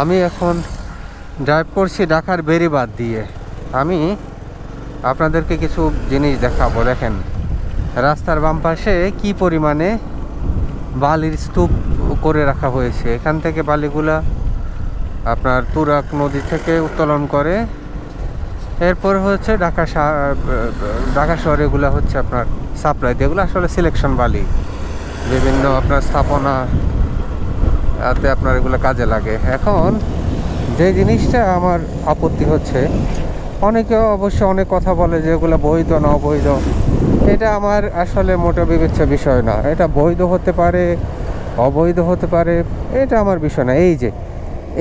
আমি এখন ড্রাইভ করছি ঢাকার বেরিবাদ দিয়ে। আমি আপনাদেরকে কিছু জিনিস দেখাবো, দেখেন। রাস্তার বাম পাশে কি পরিমাণে বালির স্তূপ করে রাখা হয়েছে। এখান থেকে বালিগুলা আপনার তুরাক নদী থেকে উত্তোলন করে। এরপর হচ্ছে ঢাকা ঢাকা শহরে এগুলো হচ্ছে আপনার সাপ্লাই এগুলো আসলে সিলেকশন বালি। বিভিন্ন আপনার স্থাপনা তাতে আপনার এগুলো কাজে লাগে। এখন যে জিনিসটা আমার আপত্তি হচ্ছে, অনেকে অবশ্য অনেক কথা বলে যে এগুলো বৈধ না অবৈধ। এটা আমার আসলে মোটা বিবেচ্য বিষয় না। এটা বৈধ হতে পারে, অবৈধ হতে পারে, এটা আমার বিষয় না। এই যে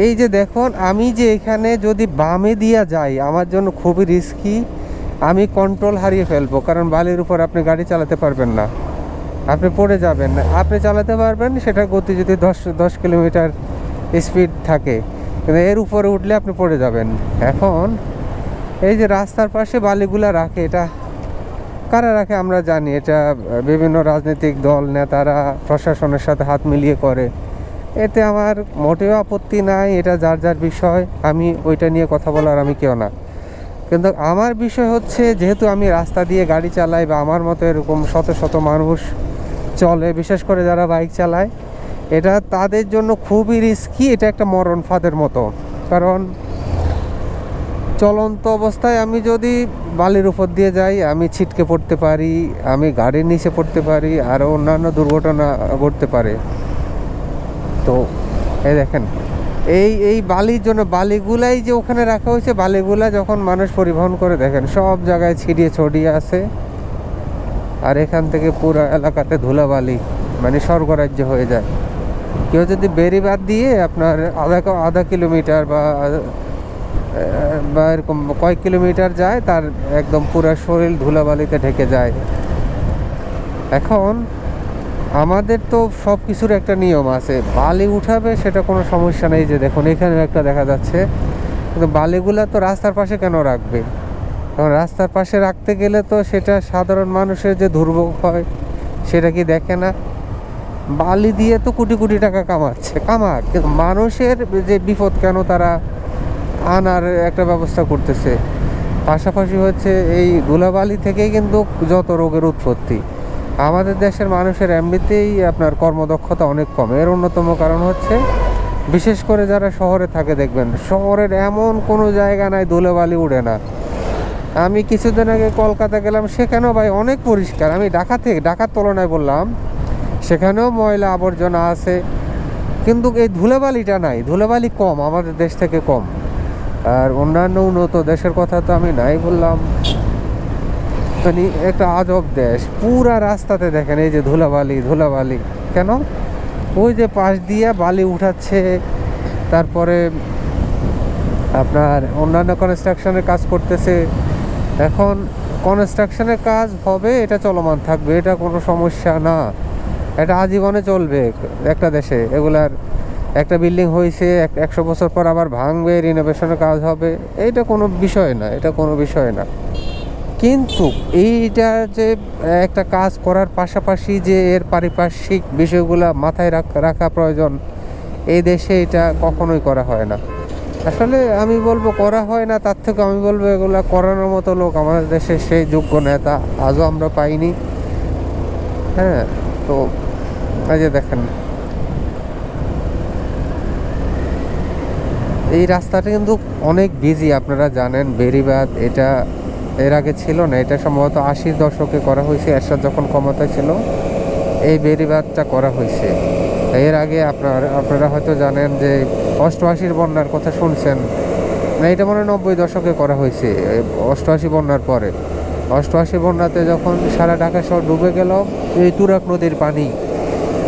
এই যে দেখুন, আমি যে এখানে যদি বামে দিয়া যাই, আমার জন্য খুবই রিস্কি আমি কন্ট্রোল হারিয়ে ফেলব। কারণ বালির উপর আপনি গাড়ি চালাতে পারবেন না। আপনি পড়ে যাবেন। আপনি চালাতে পারবেন সেটার গতি যদি দশ দশ কিলোমিটার স্পিড থাকে, কিন্তু এর উপরে উঠলে আপনি পড়ে যাবেন। এখন এই যে রাস্তার পাশে বালিগুলা রাখে, এটা কারা রাখে আমরা জানি। এটা বিভিন্ন রাজনৈতিক দল, নেতারা প্রশাসনের সাথে হাত মিলিয়ে করে। এতে আমার মোটেও আপত্তি নাই, এটা যার যার বিষয়, আমি ওইটা নিয়ে কথা বলার আমি কেউ না। কিন্তু আমার বিষয় হচ্ছে, যেহেতু আমি রাস্তা দিয়ে গাড়ি চালাই বা আমার মতো এরকম শত শত মানুষ চলে, বিশেষ করে যারা বাইক চালায়, এটা তাদের জন্য খুবই রিস্কি এটা একটা মরণ ফাঁদের মতো। কারণ চলন্ত অবস্থায় আমি যদি বালির উপর দিয়ে যাই, আমি ছিটকে পড়তে পারি, আমি গাড়ির নিচে পড়তে পারি, আরও অন্যান্য দুর্ঘটনা ঘটতে পারে। তো, এই দেখেন, এই এই বালির জন্য বালিগুলাই যে ওখানে রাখা হয়েছে, বালিগুলা যখন মানুষ পরিবহন করে দেখেন, সব জায়গায় ছিটিয়ে ছড়িয়ে আছে। আর এখান থেকে পুরো এলাকাতে ধুলাবালি মানে স্বর্গরাজ্য হয়ে যায়। কেউ যদি বেরিবাদ দিয়ে আপনার আধা আধা কিলোমিটার বা বা এরকম কয়েক কিলোমিটার যায়, তার একদম পুরো শরীর ধুলাবালিতে ঢেকে যায়। এখন আমাদের তো সব কিছুর একটা নিয়ম আছে। বালি উঠাবে সেটা কোনো সমস্যা নেই যে দেখুন এখানে একটা দেখা যাচ্ছে। কিন্তু বালিগুলা তো রাস্তার পাশে কেন রাখবে? কারণ রাস্তার পাশে রাখতে গেলে তো সেটা সাধারণ মানুষের যে দুর্ভোগ হয়, সেটা কি দেখে না? বালি দিয়ে তো কোটি কোটি টাকা কামাচ্ছে, কামাক। কিন্তু মানুষের যে বিপদ কেন তারা আনার একটা ব্যবস্থা করতেছে? পাশাপাশি হচ্ছে এই ধুলাবালি থেকেই কিন্তু যত রোগের উৎপত্তি। আমাদের দেশের মানুষের এমনিতেই আপনার কর্মদক্ষতা অনেক কম। এর অন্যতম কারণ হচ্ছে, বিশেষ করে যারা শহরে থাকে দেখবেন, শহরের এমন কোনো জায়গা নাই ধুলাবালি উড়ে না। আমি কিছুদিন আগে কলকাতা গেলাম, সেখানেও ভাই অনেক পরিষ্কার। আমি ঢাকা থেকে, ঢাকার তুলনায় বললাম, সেখানেও ময়লা আবর্জনা আছে। কিন্তু এই ধুলাবালিটা নাই, ধুলাবালি কম, আমাদের দেশ থেকে কম। আর অন্যান্য উন্নত দেশের কথা তো আমি নাই বললাম। মানে একটা আজব দেশ, পুরা রাস্তাতে দেখেন এই যে ধুলাবালি ধুলাবালি। কেন? ওই যে পাশ দিয়ে বালি উঠাচ্ছে, তারপরে আপনার অন্যান্য কনস্ট্রাকশনের কাজ করতেছে। এখন কনস্ট্রাকশনের কাজ হবে, এটা চলমান থাকবে, এটা কোনো সমস্যা না। এটা আজীবনে চলবে একটা দেশে। এগুলার একটা বিল্ডিং হয়েছে এক- একশো বছর পর আবার ভাঙবে রিনোভেশনের কাজ হবে। এইটা কোনো বিষয় না, এটা কোনো বিষয় না। কিন্তু এইটা যে একটা কাজ করার পাশাপাশি যে এর পারিপার্শ্বিক বিষয়গুলো মাথায় রাখা প্রয়োজন, এই দেশে এটা কখনোই করা হয় না। আসলে আমি বলব করা হয় না, তার থেকে আমি বলব এগুলা করানোর মতো লোক আমাদের দেশে সেই যোগ্য নেতা আজও আমরা পাইনি। হ্যাঁ তো এই যে দেখেন। এই রাস্তাটা কিন্তু অনেক বিজি আপনারা জানেন বেরিবাদ এটা এর আগে ছিল না, এটা সম্ভবত আশির দশকে করা হয়েছে, এরশাদ যখন ক্ষমতা ছিল, এই বেরিবাদটা করা হয়েছে। এর আগে আপনার, আপনারা হয়তো জানেন যে অষ্টআশির বন্যার কথা শুনছেন। না, এটা মনে নব্বই দশকে করা হয়েছে অষ্টআশি বন্যার পরে। অষ্টআশি বন্যাতে যখন সারা ঢাকা শহর ডুবে গেল, এই তুরাক নদীর পানি।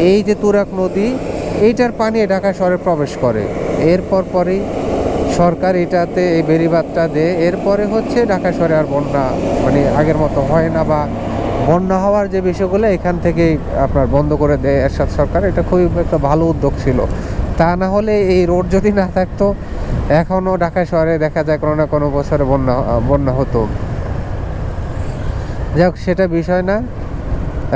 এই যে তুরাক নদী, এইটার পানি ঢাকা শহরে প্রবেশ করে। এরপর পরেই সরকার এটাতে এই বেরিবাদটা দেয়। এরপরে হচ্ছে ঢাকা শহরে আর বন্যা মানে আগের মতো হয় না বা বন্যা হওয়ার যে বিষয়গুলো, এখান থেকেই আপনার বন্ধ করে দেয় এরশাদ সরকার। এটা খুবই একটা ভালো উদ্যোগ ছিল। তা না হলে এই রোড যদি না থাকতো এখনও ঢাকা শহরে দেখা যায় কোনো না কোনো বছরে বন্যা বন্যা হতো। যাই সেটা বিষয় না।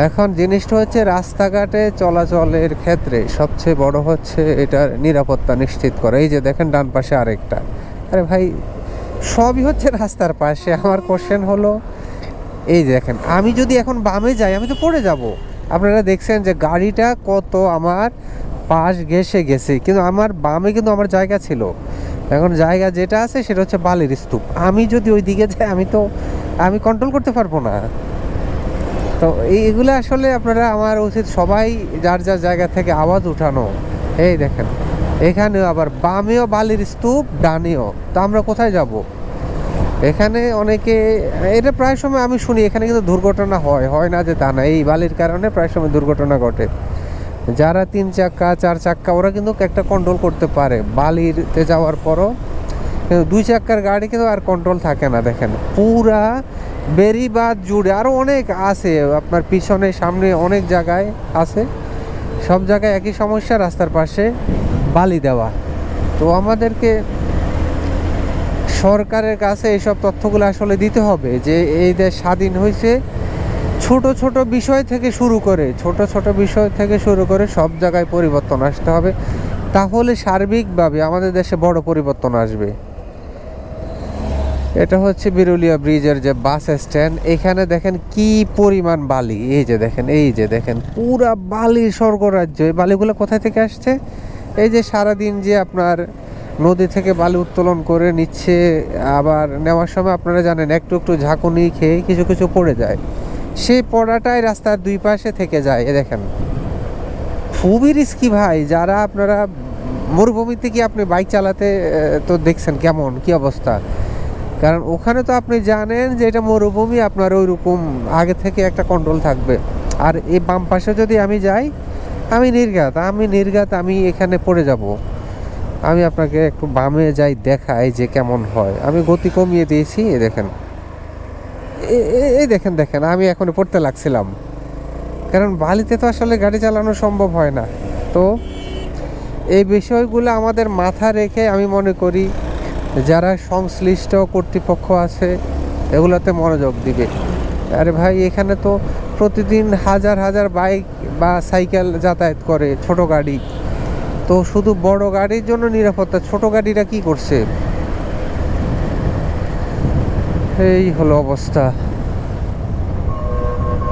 এখন জিনিসটা হচ্ছে রাস্তাঘাটে চলাচলের ক্ষেত্রে সবচেয়ে বড় হচ্ছে এটার নিরাপত্তা নিশ্চিত করা। এই যে দেখেন, ডান পাশে আরেকটা। আরে ভাই, সবই হচ্ছে রাস্তার পাশে। আমার কোশ্চেন হলো, এই দেখেন, আমি যদি এখন বামে যাই, আমি তো পড়ে যাব। আপনারা দেখছেন যে গাড়িটা কত আমার পাশ ঘেসে গেছে। কিন্তু আমার বামে কিন্তু আমার জায়গা ছিল। এখন জায়গা যেটা আছে সেটা হচ্ছে বালির স্তূপ। আমি যদি ওই দিকে যাই, আমি তো, আমি কন্ট্রোল করতে পারব না। তো এইগুলো আসলে আপনারা আমার উচিত সবাই যার যার জায়গা থেকে আওয়াজ উঠানো। এই দেখেন, এখানেও আবার বামেও বালির স্তূপ, ডানেও। তো আমরা কোথায় যাব? এখানে অনেকে, এটা প্রায় সময় আমি শুনি, এখানে কিন্তু দুর্ঘটনা হয়। হয় না যে তা না, এই বালির কারণে প্রায় সময় দুর্ঘটনা ঘটে। যারা তিন চাক্কা, চার চাক্কা, ওরা কিন্তু একটা কন্ট্রোল করতে পারে। বালিতে যাওয়ার পরও কিন্তু দুই চাক্কার গাড়ি কিন্তু আর কন্ট্রোল থাকে না, দেখেন। পুরা বেরিবাদ জুড়ে আরও অনেক আছে, আপনার পিছনে, সামনে অনেক জায়গায় আছে। সব জায়গায় একই সমস্যা, রাস্তার পাশে বালি দেওয়া। তো আমাদেরকে সরকারের কাছে এইসব তথ্যগুলো আসলে দিতে হবে যে এই দেশ স্বাধীন হয়েছে ছোট ছোট বিষয় থেকে শুরু করে, ছোট ছোট বিষয় থেকে শুরু করে সব জায়গায় পরিবর্তন আসতে হবে। তাহলে সার্বিকভাবে আমাদের দেশে বড় পরিবর্তন আসবে। এটা হচ্ছে বিরুলিয়া ব্রিজের যে বাস স্ট্যান্ড। এখানে দেখেন কি পরিমাণ বালি। এই যে দেখেন, এই যে দেখেন, পুরা বালি স্বর্গরাজ্য। এই বালিগুলো কোথায় থেকে আসছে? এই যে সারাদিন যে আপনার নদী থেকে বালি উত্তোলন করে নিচ্ছে, আবার নেওয়ার সময় আপনারা জানেন, একটু একটু ঝাঁকুনি খেয়ে কিছু কিছু পড়ে যায়। সেই পড়াটাই রাস্তার দুই পাশে থেকে যায়, এ দেখেন। খুবই রিস্কি ভাই, যারা আপনারা, মরুভূমিতে কি আপনি বাইক চালাতে তো দেখছেন কেমন, কি অবস্থা? কারণ ওখানে তো আপনি জানেন যে এটা মরুভূমি, আপনার ওই রকম আগে থেকে একটা কন্ট্রোল থাকবে। আর এই বাম পাশে যদি আমি যাই, আমি নির্ঘাত আমি নির্ঘাত, আমি এখানে পড়ে যাব। আমি আপনাকে একটু বামে যাই দেখাই যে কেমন হয়। আমি গতি কমিয়ে দিয়েছি দেখেন। এই দেখেন দেখেন, আমি এখন পড়তে লাগছিলাম। কারণ বালিতে তো আসলে গাড়ি চালানো সম্ভব হয় না। তো এই বিষয়গুলো আমাদের মাথা রেখে আমি মনে করি, যারা সংশ্লিষ্ট কর্তৃপক্ষ আছে, এগুলোতে মনোযোগ দিবে। আরে ভাই, এখানে তো প্রতিদিন হাজার হাজার বাইক বা সাইকেল যাতায়াত করে ছোট গাড়ি। তো শুধু বড় গাড়ির জন্য নিরাপত্তা, ছোট গাড়িরা কি করছে? এই হলো অবস্থা।